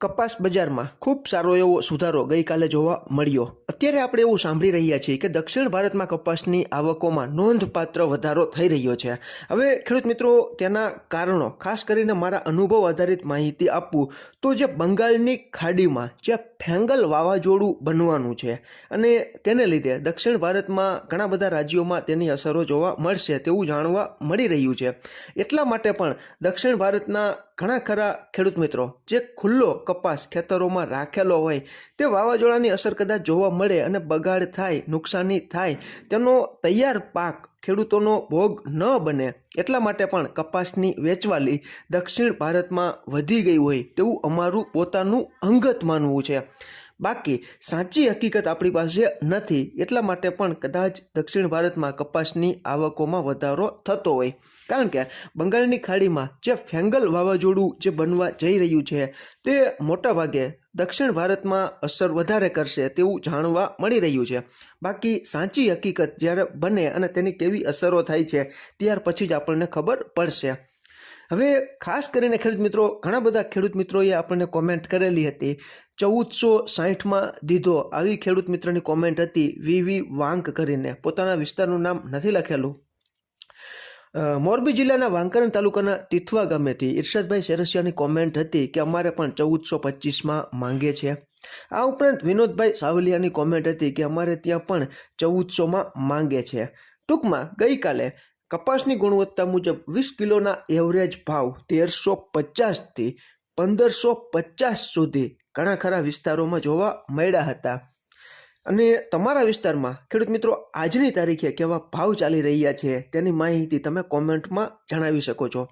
કપાસ બજારમાં ખૂબ સારો એવો સુધારો ગઈકાલે જોવા મળ્યો. અત્યારે આપણે એવું સાંભળી રહ્યા છીએ કે દક્ષિણ ભારતમાં કપાસની આવકોમાં નોંધપાત્ર વધારો થઈ રહ્યો છે. હવે ખેડૂત મિત્રો, તેના કારણો, ખાસ કરીને મારા અનુભવ આધારિત માહિતી આપવું તો જે બંગાળની ખાડીમાં જે ફેંગલ વાવાઝોડું બનવાનું છે અને તેને લીધે દક્ષિણ ભારતમાં ઘણા બધા રાજ્યોમાં તેની અસરો જોવા મળશે તેવું જાણવા મળી રહ્યું છે. એટલા માટે પણ દક્ષિણ ભારતના ઘણા ખરા ખેડૂત મિત્રો, જે ખુલ્લો કપાસ ખેતરોમાં રાખેલો હોય, તે વાવાઝોડાની અસર કદાચ જોવા મળે અને બગાડ થાય, નુકસાની થાય, તેનો તૈયાર પાક ખેડૂતોનો ભોગ ન બને. એટલા માટે પણ કપાસની વેચવાલી દક્ષિણ ભારતમાં વધી ગઈ હોય તેવું અમારું પોતાનું અંગત માનવું છે. બાકી સાચી હકીકત આપણી પાસે નથી. એટલા માટે પણ કદાચ દક્ષિણ ભારતમાં કપાસની આવકોમાં વધારો થતો હોય. કારણ કે બંગાળની ખાડીમાં જે ફેંગલ વાવાઝોડું જે બનવા જઈ રહ્યું છે, તે મોટાભાગે દક્ષિણ ભારતમાં અસર વધારે કરશે તેવું જાણવા મળી રહ્યું છે. બાકી સાચી હકીકત જ્યારે બને અને તેની કેવી અસરો થાય છે, ત્યાર પછી જ આપણને ખબર પડશે. હવે ખાસ કરીને ખેડૂત મિત્રો, ઘણા બધા ખેડૂત મિત્રોએ આપણને કોમેન્ટ કરેલી હતી. ચૌદસો સાહીઠમાં દીધો. આવી ખેડૂત મિત્રની કોમેન્ટ હતી વી વી વાંક કરીને. પોતાના વિસ્તારનું નામ નથી લખેલું. મોરબી જિલ્લાના વાંકરણ તાલુકાના તિથવા ગામેથી ઇરશાદભાઈ શેરસિયાની કોમેન્ટ હતી કે અમારે પણ ચૌદસો પચીસમાં માંગે છે. આ ઉપરાંત વિનોદભાઈ સાવલિયાની કોમેન્ટ હતી કે અમારે ત્યાં પણ ચૌદસોમાં માંગે છે. ટૂંકમાં ગઈકાલે કપાસની ગુણવત્તા મુજબ વીસ કિલોના એવરેજ ભાવ તેરસો પચાસથી પંદરસો પચાસ સુધી ઘણા ખરા વિસ્તારોમાં જોવા મળ્યા હતા. અને તમારા વિસ્તારમાં, ખેડૂત મિત્રો, આજની તારીખે કેવા ભાવ ચાલી રહ્યા છે તેની માહિતી તમે કોમેન્ટમાં જણાવી શકો છો.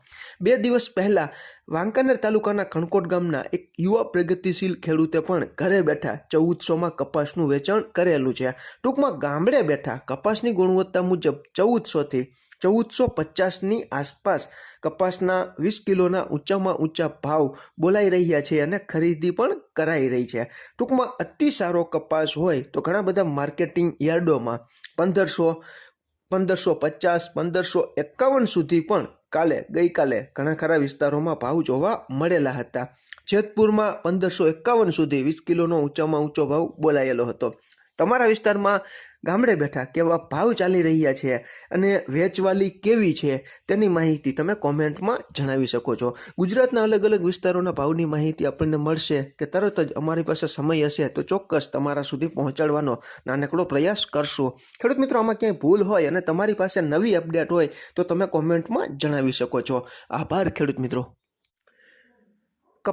બે દિવસ પહેલાં વાંકાનેર તાલુકાના ખણકોટ ગામના એક યુવા પ્રગતિશીલ ખેડૂતે પણ ઘરે બેઠા ચૌદસોમાં કપાસનું વેચાણ કરેલું છે. ટૂંકમાં ગામડે બેઠા કપાસની ગુણવત્તા મુજબ ચૌદસોથી ચૌદસો પચાસની આસપાસ કપાસના વીસ કિલોના ઊંચામાં ઊંચા ભાવ બોલાઈ રહ્યા છે અને ખરીદી પણ કરાઈ રહી છે. ટૂંકમાં અતિ સારો કપાસ હોય તો ઘણા બધા માર્કેટિંગ યાર્ડોમાં પંદરસો પંદરસો પચાસ, પંદરસો એકાવન સુધી પણ કાલે, ગઈકાલે ઘણા ખરા વિસ્તારોમાં ભાવ જોવા મળેલા હતા. જેતપુરમાં પંદરસો એકાવન સુધી વીસ કિલોનો ઊંચામાં ઊંચો ભાવ બોલાયેલો હતો. તમારા વિસ્તારમાં ગામડે બેઠા કેવા ભાવ ચાલી રહ્યા છે અને વેચવાલી કેવી છે તેની માહિતી તમે કોમેન્ટમાં જણાવી શકો છો. ગુજરાતના અલગ અલગ વિસ્તારોના ભાવની માહિતી આપણને મળશે કે તરત જ અમારી પાસે સમય હશે તો ચોક્કસ તમારા સુધી પહોંચાડવાનો નાનકડો પ્રયાસ કરશું. ખેડૂત મિત્રો, આમાં ક્યાંય ભૂલ હોય અને તમારી પાસે નવી અપડેટ હોય તો તમે કોમેન્ટમાં જણાવી શકો છો. આભાર ખેડૂત મિત્રો.